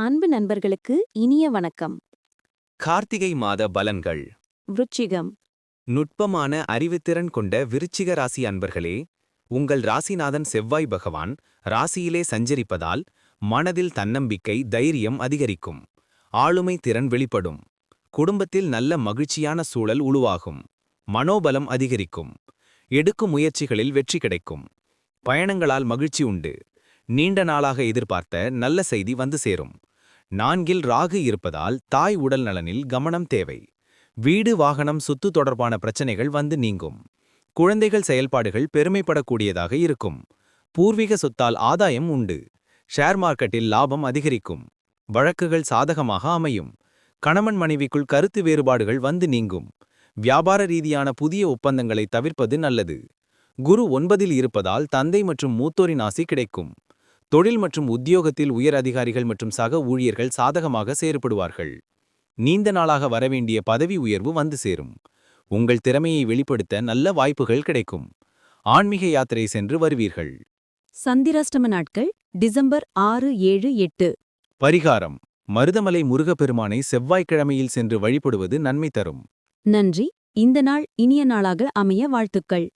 அன்பு நண்பர்களுக்கு இனிய வணக்கம். கார்த்திகை மாத பலன்கள். விருச்சிகம். நுட்பமான அறிவுத்திறன் கொண்ட விருச்சிக ராசி அன்பர்களே உங்கள் ராசிநாதன் செவ்வாய் பகவான் ராசியிலே சஞ்சரிப்பதால் மனதில் தன்னம்பிக்கை தைரியம் அதிகரிக்கும். ஆளுமை திறன் வெளிப்படும். குடும்பத்தில் நல்ல மகிழ்ச்சியான சூழல் உருவாகும். மனோபலம் அதிகரிக்கும். எடுக்கும் முயற்சிகளில் வெற்றி கிடைக்கும். பயணங்களால் மகிழ்ச்சி உண்டு. நீண்ட நாளாக எதிர்பார்த்த நல்ல செய்தி வந்து சேரும். நான்கில் ராகு இருப்பதால் தாய் உடல் நலனில் கவனம் தேவை. வீடு வாகனம் சொத்து தொடர்பான பிரச்சனைகள் வந்து நீங்கும். குழந்தைகள் செயல்பாடுகள் பெருமைப்படக்கூடியதாக இருக்கும். பூர்வீக சொத்தால் ஆதாயம் உண்டு. ஷேர் மார்க்கெட்டில் லாபம் அதிகரிக்கும். வழக்குகள் சாதகமாக அமையும். கணவன் மனைவிக்குள் கருத்து வேறுபாடுகள் வந்து நீங்கும். வியாபார ரீதியான புதிய ஒப்பந்தங்களை தவிர்ப்பது நல்லது. குரு ஒன்பதில் இருப்பதால் தந்தை மற்றும் மூத்தோரின் ஆசி கிடைக்கும். தொழில் மற்றும் உத்தியோகத்தில் உயர் அதிகாரிகள் மற்றும் சக ஊழியர்கள் சாதகமாக செயற்படுவார்கள். நீண்ட நாளாக வரவேண்டிய பதவி உயர்வு வந்து சேரும். உங்கள் திறமையை வெளிப்படுத்த நல்ல வாய்ப்புகள் கிடைக்கும். ஆன்மீக யாத்திரை சென்று வருவீர்கள். சந்திராஷ்டம நாட்கள் டிசம்பர் ஆறு ஏழு எட்டு. பரிகாரம். மருதமலை முருகப்பெருமானை செவ்வாய்க்கிழமையில் சென்று வழிபடுவது நன்மை தரும். நன்றி. இந்த நாள் இனிய நாளாக அமைய வாழ்த்துக்கள்.